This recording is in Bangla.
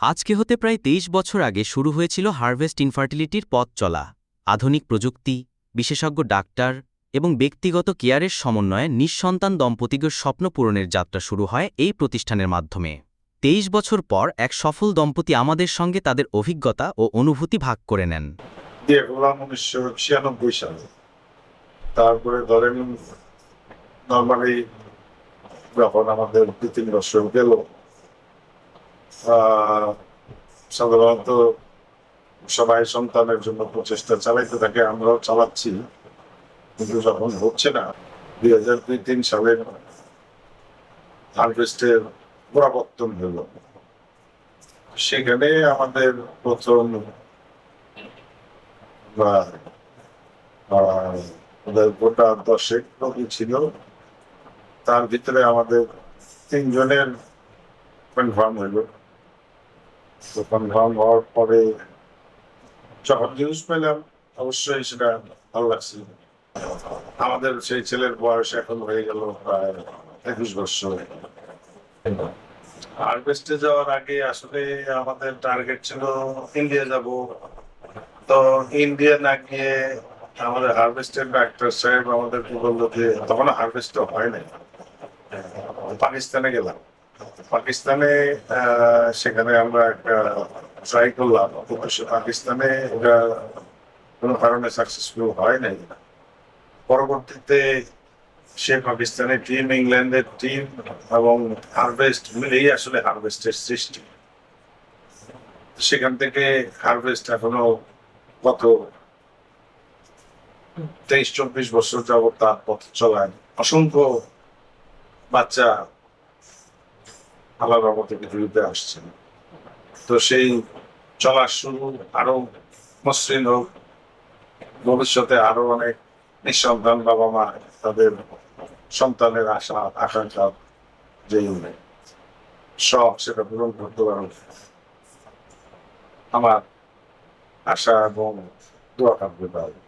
আজকে হতে প্রায় তেইশ বছর আগে শুরু হয়েছিল হারভেস্ট ইনফার্টিলিটির পথ চলা। আধুনিক প্রযুক্তি, বিশেষজ্ঞ ডাক্তার এবং ব্যক্তিগত কেয়ারের সমন্বয়ে নিঃসন্তান দম্পতিদের স্বপ্ন পূরণের যাত্রা শুরু হয় এই প্রতিষ্ঠানের মাধ্যমে। তেইশ বছর পর এক সফল দম্পতি আমাদের সঙ্গে তাদের অভিজ্ঞতা ও অনুভূতি ভাগ করে নেন। তারপরে ধরেন নর্মালি যখন আমাদের দু তিন বছর গেল সাধারণত সবাই সন্তানের জন্য প্রচেষ্টা চালাইতে থাকে, আমরাও চালাচ্ছি। কিন্তু যখন হচ্ছে না, দুই হাজার দুই, তিন সালের হারভেস্টের পরাবর্তন হলো। সেখানে আমাদের প্রথম গোটা দশেক রোগী ছিল। তার ভিতরে আমাদের তিনজনের কনফার্ম হইল ভালো লাগছিল আমাদের সেই ছেলের বয়স এখন হয়ে গেল প্রায় একুশ বছর হারভেস্টে যাওয়ার আগে আসলে আমাদের টার্গেট ছিল ইন্ডিয়া যাব তো ইন্ডিয়া না গিয়ে আমাদের হারভেস্টের ডাক্তার সাহেব আমাদেরকে বলল যে তখন হারভেস্ট হয় নাই পাকিস্তানে গেলাম পাকিস্তানে সেখানে আমরা একটা ট্রাই করলাম। অবশ্য পাকিস্তানে এটা কোনো কারণে সাকসেসফুল হয় নাই। পরবর্তীতে সে পাকিস্তানের টিম ইংল্যান্ডের টিম এবং হারভেস্ট মিলেই আসলে হারভেস্টের সৃষ্টি। সেখান থেকে হারভেস্ট এখনও গত তেইশ, চব্বিশ বছর যাবত তার পথ চলায়। অসংখ্য বাচ্চা আল্লাহ রহমতে পৃথিবীতে আসছে তো সেই চলার শুরু আরও মসৃণ হোক, ভবিষ্যতে আরও অনেক নিঃসন্তান বাবা মা তাদের সন্তানের আশা, আকাঙ্ক্ষা যে সব সেটা পূরণ করতে পারবে আমার আশা এবং দোয়া কামতে পারবে